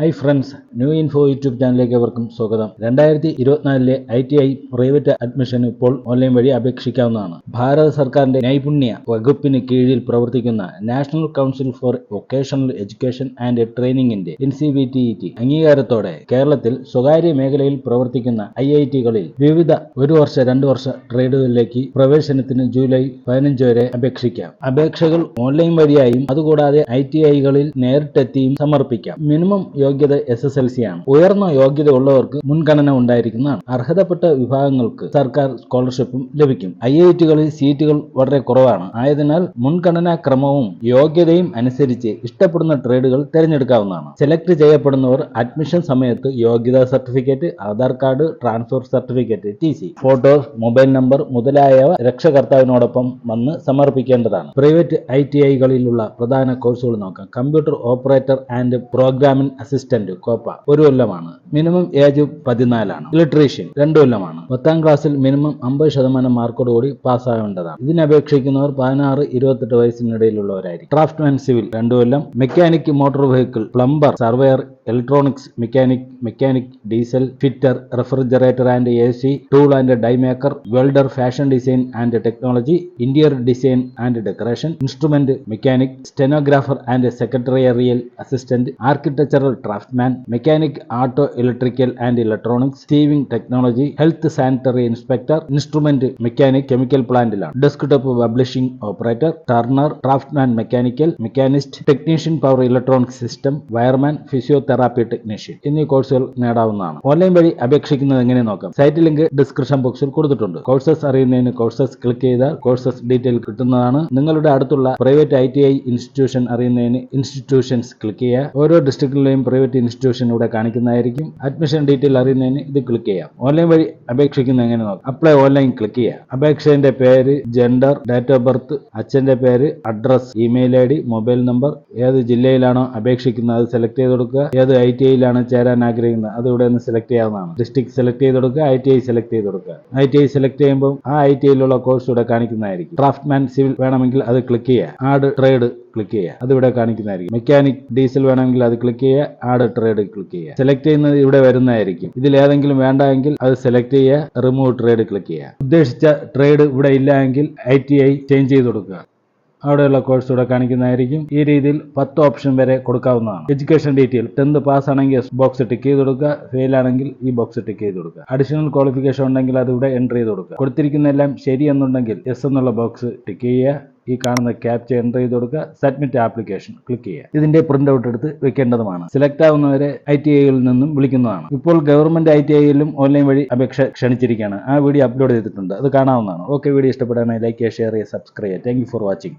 Hi friends new info YouTube ചാനലിലേക്ക് അവർക്കും സ്വാഗതം. രണ്ടായിരത്തി ഇരുപത്തിനാലിലെ I T I private admission ഇപ്പോൾ ഓൺലൈൻ വഴി അപേക്ഷിക്കാവുന്നതാണ്. ഭാരത സർക്കാരിന്റെ നൈപുണ്യ വകുപ്പിന് കീഴിൽ പ്രവർത്തിക്കുന്ന national council for vocational education and ട്രെയിനിങ്ങിന്റെ N C B T T അംഗീകാരത്തോടെ കേരളത്തിൽ സ്വകാര്യ മേഖലയിൽ പ്രവർത്തിക്കുന്ന ഐ ഐ ടികളിൽ വിവിധ ഒരു വർഷ രണ്ട് വർഷ ട്രേഡുകളിലേക്ക് പ്രവേശനത്തിന് ജൂലൈ പതിനഞ്ച് വരെ അപേക്ഷിക്കാം. അപേക്ഷകൾ ഓൺലൈൻ വഴിയായും അതുകൂടാതെ ഐ ടി ഐകളിൽ നേരിട്ടെത്തിയും സമർപ്പിക്കാം. മിനിമം യോഗ്യത എസ് എസ് എൽ സി ആണ്. ഉയർന്ന യോഗ്യത ഉള്ളവർക്ക് മുൻഗണന ഉണ്ടായിരിക്കുന്നതാണ്. അർഹതപ്പെട്ട വിഭാഗങ്ങൾക്ക് സർക്കാർ സ്കോളർഷിപ്പും ലഭിക്കും. ഐ ഐ ടികളിൽ സീറ്റുകൾ വളരെ കുറവാണ്. ആയതിനാൽ മുൻഗണനാ ക്രമവും യോഗ്യതയും അനുസരിച്ച് ഇഷ്ടപ്പെടുന്ന ട്രേഡുകൾ തിരഞ്ഞെടുക്കാവുന്നതാണ്. സെലക്ട് ചെയ്യപ്പെടുന്നവർ അഡ്മിഷൻ സമയത്ത് യോഗ്യതാ certificate Aadhaar card transfer certificate T C photos mobile number മുതലായവ രക്ഷകർത്താവിനോടൊപ്പം വന്ന് സമർപ്പിക്കേണ്ടതാണ്. പ്രൈവറ്റ് ഐ ടി ഐകളിലുള്ള പ്രധാന കോഴ്സുകൾ നോക്കാം. Computer operator and programming assistant COPA. ഒരു കൊല്ലമാണ്. മിനിമം ഏജ് പതിനാലാണ്. ഇലക്ട്രീഷ്യൻ രണ്ടു കൊല്ലമാണ്. പത്താം ക്ലാസ്സിൽ മിനിമം അമ്പത് ശതമാനം മാർക്കോടുകൂടി പാസ്സാവേണ്ടതാണ് ഇതിനപേക്ഷിക്കുന്നവർ പതിനാറ് ഇരുപത്തെട്ട് വയസ്സിനിടയിലുള്ളവരായിരിക്കും. ഡ്രാഫ്റ്റ്മാൻ സിവിൽ രണ്ടു കൊല്ലം. Mechanic motor vehicle plumber surveyor electronics mechanic mechanic diesel fitter refrigerator and A C tool and die maker welder fashion design and technology interior design and decoration instrument mechanic stenographer and secretarial assistant architectural draftsman mechanic auto electrical and electronics sewing technology health sanitary inspector instrument mechanic chemical പ്ലാന്റിലാണ് desktop publishing operator turner draftsman mechanical machinist technician power electronic system wireman physiotherapy technician എന്നീ കോഴ്സുകൾ നേടാവുന്നതാണ്. Online വഴി അപേക്ഷിക്കുന്നത് എങ്ങനെ നോക്കാം? Site link description ബോക്സിൽ കൊടുത്തിട്ടുണ്ട്. Courses അറിയുന്നതിന് courses click ചെയ്താൽ courses detail കിട്ടുന്നതാണ്. നിങ്ങളുടെ അടുത്തുള്ള private I T I institution അറിയുന്നതിന് ഇൻസ്റ്റിറ്റ്യൂഷൻസ് ക്ലിക്ക് ചെയ്യുക ഓരോ ഡിസ്ട്രിക്റ്റിലെയും പ്രൈവറ്റ് ഇൻസ്റ്റിറ്റ്യൂഷൻ ഇവിടെ കാണിക്കുന്നതായിരിക്കും. അഡ്മിഷൻ ഡീറ്റെയിൽ അറിയുന്നതിന് ഇത് ക്ലിക്ക് ചെയ്യാം. ഓൺലൈൻ വഴി അപേക്ഷിക്കുന്നത് എങ്ങനെ നോക്കാം? അപ്ലൈ ഓൺലൈൻ ക്ലിക്ക് ചെയ്യുക അപേക്ഷന്റെ പേര് ജെൻഡർ ഡേറ്റ് ഓഫ് ബർത്ത് അച്ഛന്റെ പേര് address email I D mobile number ഏത് ജില്ലയിലാണോ അപേക്ഷിക്കുന്നത് അത് സെലക്ട് ചെയ്ത് കൊടുക്കുക. ഏത് ഐ ടി ഐയിലാണ് ചേരാൻ ആഗ്രഹിക്കുന്നത്. അത് ഇവിടെ നിന്ന് സെലക്ട് ചെയ്യാവുന്നതാണ്. ഡിസ്ട്രിക്ട് സെലക്ട് ചെയ്ത് കൊടുക്കുക ഐ ടി ഐ സെലക്ട് ചെയ്ത് കൊടുക്കുക. ഐ ടി ഐ സെലക്ട് ചെയ്യുമ്പോൾ ആ ഐ ടി ഐയിലുള്ള കോഴ്സ് ഇവിടെ കാണിക്കുന്നതായിരിക്കും. ക്രാഫ്റ്റ്മാൻ സിവിൽ വേണമെങ്കിൽ അത് ക്ലിക്ക് ചെയ്യുക. ആഡ് ട്രേഡ് ക്ലിക്ക് ചെയ്യുക. അത് ഇവിടെ കാണിക്കുന്നതായിരിക്കും. മെക്കാനിക് ഡീസൽ വേണമെങ്കിൽ അത് ക്ലിക്ക് ചെയ്യുക. ആഡ് ട്രേഡ് ക്ലിക്ക് ചെയ്യുക. സെലക്ട് ചെയ്യുന്നത് ഇവിടെ വരുന്നതായിരിക്കും. ഇതിൽ ഏതെങ്കിലും വേണ്ട എങ്കിൽ അത് സെലക്ട് ചെയ്യുക. റിമൂവ് ട്രേഡ് ക്ലിക്ക് ചെയ്യുക. ഉദ്ദേശിച്ച ട്രേഡ് ഇവിടെ ഇല്ല എങ്കിൽ ഐ ടി ഐ ചേഞ്ച് ചെയ്ത് കൊടുക്കുക. അവിടെയുള്ള കോഴ്സ് ഇവിടെ കാണിക്കുന്നതായിരിക്കും. ഈ രീതിയിൽ പത്ത് ഓപ്ഷൻ വരെ കൊടുക്കാവുന്നതാണ്. എഡ്യൂക്കേഷൻ ഡീറ്റെയിൽ ടെൻത്ത് പാസ് ആണെങ്കിൽ ബോക്സ് ടിക്ക് ചെയ്ത് കൊടുക്കുക. ഫെയിൽ ആണെങ്കിൽ ഈ ബോക്സ് ടിക്ക് ചെയ്ത് കൊടുക്കുക. അഡീഷണൽ ക്വാളിഫിക്കേഷൻ ഉണ്ടെങ്കിൽ അത് ഇവിടെ എൻട്രി ചെയ്ത് കൊടുക്കുക. കൊടുത്തിരിക്കുന്നതെല്ലാം ശരി എന്നുണ്ടെങ്കിൽ എസ് എന്നുള്ള ബോക്സ് ടിക്ക് ചെയ്യുക. ഈ കാണുന്ന ക്യാപ്ച എന്റർ ചെയ്ത് കൊടുക്കുക. സബ്മിറ്റ് ആപ്ലിക്കേഷൻ ക്ലിക്ക് ചെയ്യുക. ഇതിന്റെ പ്രിന്റ് ഔട്ട് എടുത്ത് വെക്കേണ്ടതുമാണ്. സെലക്ട് ആവുന്നവരെ ഐ ടി ഐയിൽ നിന്നും വിളിക്കുന്നതാണ്. ഇപ്പോൾ ഗവൺമെന്റ് ഐ ടി ഐയിലും ഓൺലൈൻ വഴി അപേക്ഷ ക്ഷണിച്ചിരിക്കുകയാണ്. ആ വീഡിയോ അപ്ലോഡ് ചെയ്തിട്ടുണ്ട്. അത് കാണാവുന്നതാണ്. ഓക്കെ വീഡിയോ ഇഷ്ടപ്പെടാനായി ലൈക്ക് ചെയ്യുക ഷെയർ ചെയ്യുക സബ്സ്ക്രൈബ് ചെയ്യുക. Thank for watching